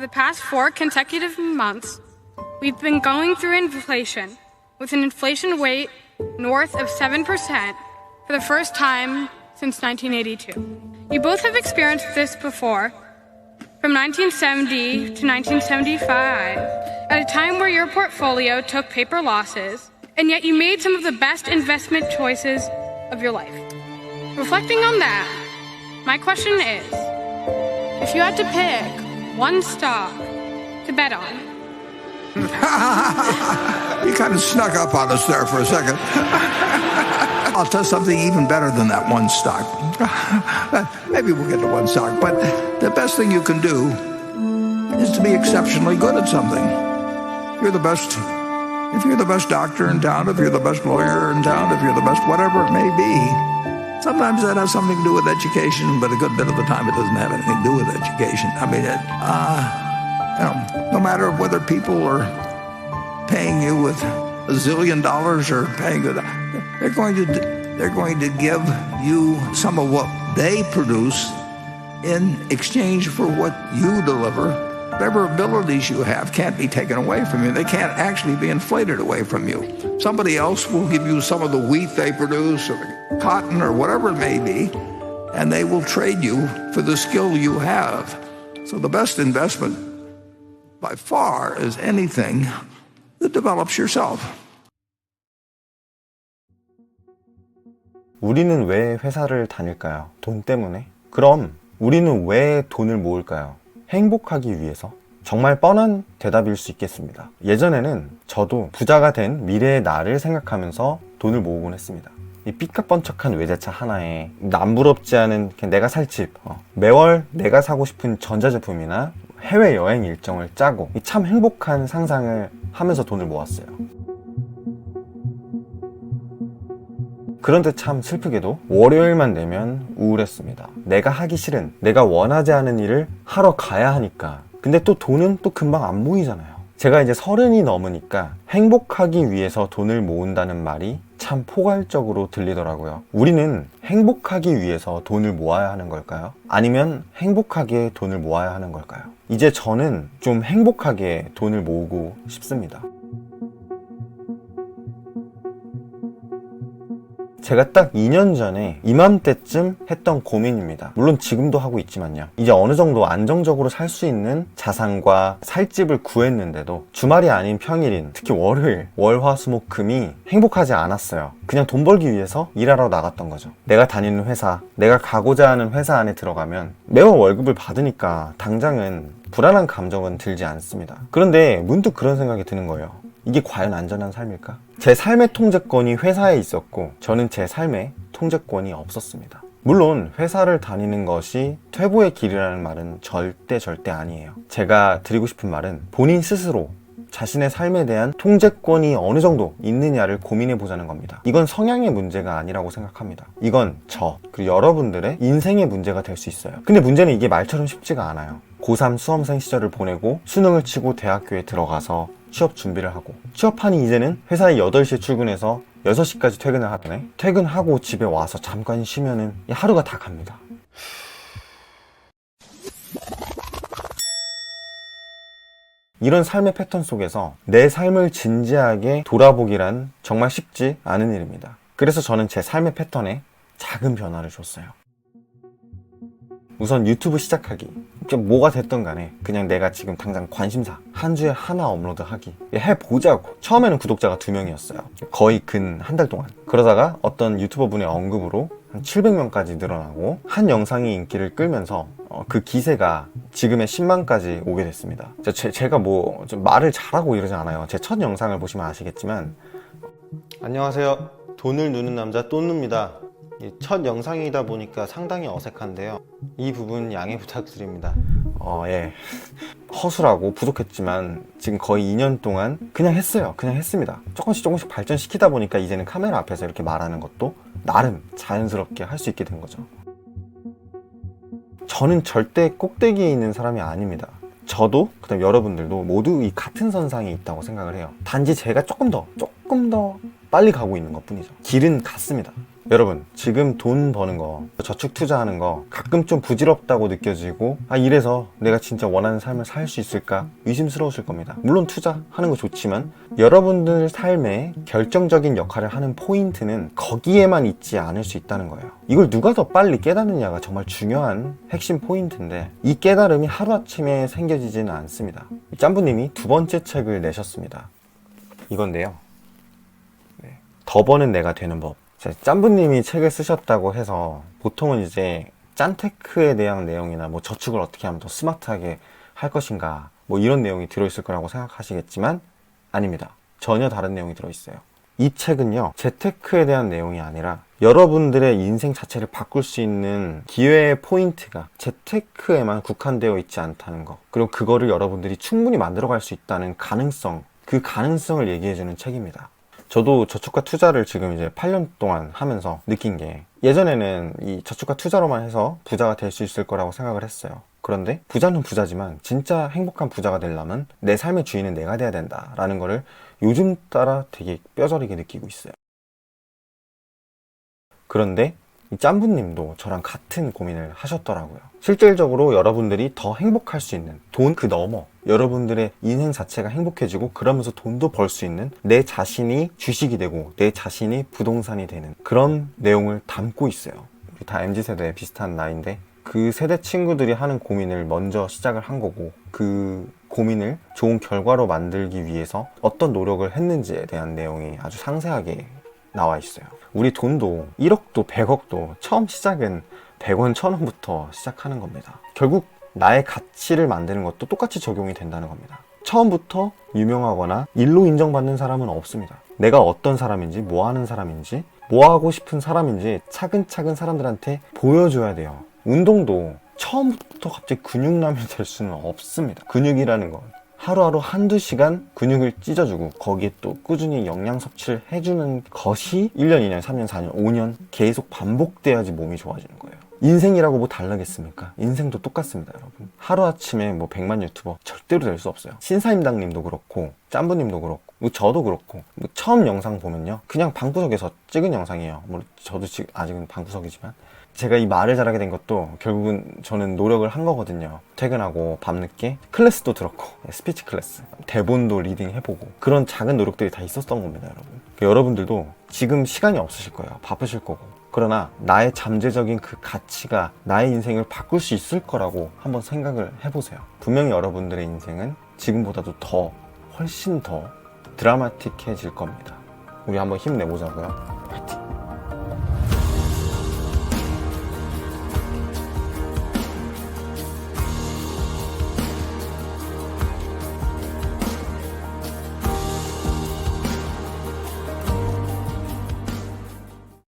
For the past four consecutive months, we've been going through inflation with an inflation rate north of 7% for the first time since 1982. You both have experienced this before from 1970 to 1975 at a time where your portfolio took paper losses and yet you made some of the best investment choices of your life. Reflecting on that, my question is if you had to pick one stock to bet on, You kind of snuck up on us there for a second. I'll tell something even better than that one stock. Maybe we'll get to one stock, but the best thing you can do is to be exceptionally good at something. You're the best. If you're the best doctor in town, if you're the best lawyer in town, if you're the best whatever it may be, sometimes that has something to do with education, but a good bit of the time it doesn't have anything to do with education. I mean, it, uh, you know, no matter whether people are paying you with a zillion dollars or paying you, they're going to they're going to give you some of what they produce in exchange for what you deliver. Whatever abilities you have can't be taken away from you. They can't actually be inflated away from you. Somebody else will give you some of the wheat they produce cotton or whatever it may be, and they will trade you for the skill you have. So the best investment by far is anything that develops yourself. 우리는 왜 회사를 다닐까요? 돈 때문에? 그럼 우리는 왜 돈을 모을까요? 행복하기 위해서? 정말 뻔한 대답일 수 있겠습니다. 예전에는 저도 부자가 된 미래의 나를 생각하면서 돈을 모으곤 했습니다. 이 삐까뻔쩍한 외제차 하나에 남부럽지 않은 내가 살 집, 어, 매월 내가 사고 싶은 전자제품이나 해외여행 일정을 짜고 이참 행복한 상상을 하면서 돈을 모았어요. 그런데 참 슬프게도 월요일만 되면 우울했습니다. 내가 하기 싫은, 내가 원하지 않은 일을 하러 가야 하니까. 근데 또 돈은 또 금방 안 모이잖아요. 제가 이제 서른이 넘으니까 행복하기 위해서 돈을 모은다는 말이 참 포괄적으로 들리더라고요. 우리는 행복하기 위해서 돈을 모아야 하는 걸까요? 아니면 행복하게 돈을 모아야 하는 걸까요? 이제 저는 좀 행복하게 돈을 모으고 싶습니다. 제가 딱 2년 전에 이맘때쯤 했던 고민입니다. 물론 지금도 하고 있지만요. 이제 어느 정도 안정적으로 살 수 있는 자산과 살 집을 구했는데도 주말이 아닌 평일인 특히 월요일, 월, 화, 수, 목, 금이 행복하지 않았어요. 그냥 돈 벌기 위해서 일하러 나갔던 거죠. 내가 다니는 회사, 내가 가고자 하는 회사 안에 들어가면 매월 월급을 받으니까 당장은 불안한 감정은 들지 않습니다. 그런데 문득 그런 생각이 드는 거예요. 이게 과연 안전한 삶일까? 제 삶의 통제권이 회사에 있었고 저는 제 삶의 통제권이 없었습니다. 물론 회사를 다니는 것이 퇴보의 길이라는 말은 절대 절대 아니에요. 제가 드리고 싶은 말은 본인 스스로 자신의 삶에 대한 통제권이 어느 정도 있느냐를 고민해 보자는 겁니다. 이건 성향의 문제가 아니라고 생각합니다. 이건 저, 그리고 여러분들의 인생의 문제가 될 수 있어요. 근데 문제는 이게 말처럼 쉽지가 않아요. 고3 수험생 시절을 보내고 수능을 치고 대학교에 들어가서 취업 준비를 하고 취업하니 이제는 회사에 8시에 출근해서 6시까지 퇴근을 하더네 퇴근하고 집에 와서 잠깐 쉬면은 이 하루가 다 갑니다. 이런 삶의 패턴 속에서 내 삶을 진지하게 돌아보기란 정말 쉽지 않은 일입니다. 그래서 저는 제 삶의 패턴에 작은 변화를 줬어요. 우선 유튜브 시작하기. 좀 뭐가 됐던 간에 그냥 내가 지금 당장 관심사 한 주에 하나 업로드 하기. 해보자고. 처음에는 구독자가 두 명이었어요. 거의 근 한 달 동안. 그러다가 어떤 유튜버 분의 언급으로 한 700명까지 늘어나고 한 영상이 인기를 끌면서 어, 그 기세가 지금의 10만까지 오게 됐습니다. 제, 제가 뭐 좀 말을 잘하고 이러지 않아요. 제 첫 영상을 보시면 아시겠지만. 안녕하세요. 돈을 누는 남자 또누입니다. 이 첫 영상이다 보니까 상당히 어색한데요. 이 부분 양해 부탁드립니다. 어, 예. 허술하고 부족했지만 지금 거의 2년 동안 그냥 했어요. 그냥 했습니다. 조금씩 조금씩 발전시키다 보니까 이제는 카메라 앞에서 이렇게 말하는 것도 나름 자연스럽게 할 수 있게 된 거죠. 저는 절대 꼭대기에 있는 사람이 아닙니다. 저도 그다음 여러분들도 모두 이 같은 선상에 있다고 생각을 해요. 단지 제가 조금 더 조금 더 빨리 가고 있는 것뿐이죠. 길은 같습니다. 여러분, 지금 돈 버는 거, 저축 투자하는 거 가끔 좀 부질없다고 느껴지고, 아, 이래서 내가 진짜 원하는 삶을 살 수 있을까? 의심스러우실 겁니다. 물론 투자하는 거 좋지만, 여러분들 삶에 결정적인 역할을 하는 포인트는 거기에만 있지 않을 수 있다는 거예요. 이걸 누가 더 빨리 깨닫느냐가 정말 중요한 핵심 포인트인데, 이 깨달음이 하루아침에 생겨지지는 않습니다. 짬부님이 두 번째 책을 내셨습니다. 이건데요. 네. 더 버는 내가 되는 법. 자, 짬부님이 책을 쓰셨다고 해서 보통은 이제 짠테크에 대한 내용이나 뭐 저축을 어떻게 하면 더 스마트하게 할 것인가 뭐 이런 내용이 들어있을 거라고 생각하시겠지만 아닙니다. 전혀 다른 내용이 들어있어요. 이 책은요, 재테크에 대한 내용이 아니라 여러분들의 인생 자체를 바꿀 수 있는 기회의 포인트가 재테크에만 국한되어 있지 않다는 거. 그리고 그거를 여러분들이 충분히 만들어갈 수 있다는 가능성, 그 가능성을 얘기해주는 책입니다. 저도 저축과 투자를 지금 이제 8년 동안 하면서 느낀 게 예전에는 이 저축과 투자로만 해서 부자가 될 수 있을 거라고 생각을 했어요. 그런데 부자는 부자지만 진짜 행복한 부자가 되려면 내 삶의 주인은 내가 돼야 된다라는 거를 요즘 따라 되게 뼈저리게 느끼고 있어요. 그런데 이 짬부님도 저랑 같은 고민을 하셨더라고요. 실질적으로 여러분들이 더 행복할 수 있는 돈 그 너머 여러분들의 인생 자체가 행복해지고 그러면서 돈도 벌 수 있는 내 자신이 주식이 되고 내 자신이 부동산이 되는 그런 내용을 담고 있어요. 우리 다 MZ세대 비슷한 나이인데 그 세대 친구들이 하는 고민을 먼저 시작을 한 거고 그 고민을 좋은 결과로 만들기 위해서 어떤 노력을 했는지에 대한 내용이 아주 상세하게 나와 있어요. 우리 돈도 1억도 100억도 처음 시작은 100원, 1000원부터 시작하는 겁니다. 결국 나의 가치를 만드는 것도 똑같이 적용이 된다는 겁니다. 처음부터 유명하거나 일로 인정받는 사람은 없습니다. 내가 어떤 사람인지, 뭐 하는 사람인지, 뭐 하고 싶은 사람인지 차근차근 사람들한테 보여줘야 돼요. 운동도 처음부터 갑자기 근육남이 될 수는 없습니다. 근육이라는 건 하루하루 한두 시간 근육을 찢어주고 거기에 또 꾸준히 영양 섭취를 해주는 것이 1년, 2년, 3년, 4년, 5년 계속 반복돼야지 몸이 좋아지는 거예요. 인생이라고 뭐 다르겠습니까? 인생도 똑같습니다, 여러분. 하루아침에 뭐 100만 유튜버 절대로 될 수 없어요. 신사임당님도 그렇고, 짬부님도 그렇고, 뭐 저도 그렇고, 뭐 처음 영상 보면요. 그냥 방구석에서 찍은 영상이에요. 뭐 저도 지금 아직은 방구석이지만. 제가 이 말을 잘하게 된 것도 결국은 저는 노력을 한 거거든요. 퇴근하고 밤늦게 클래스도 들었고 스피치 클래스, 대본도 리딩 해보고 그런 작은 노력들이 다 있었던 겁니다, 여러분. 그 여러분들도 지금 시간이 없으실 거예요. 바쁘실 거고. 그러나 나의 잠재적인 그 가치가 나의 인생을 바꿀 수 있을 거라고 한번 생각을 해보세요. 분명히 여러분들의 인생은 지금보다도 더 훨씬 더 드라마틱해질 겁니다. 우리 한번 힘내보자고요.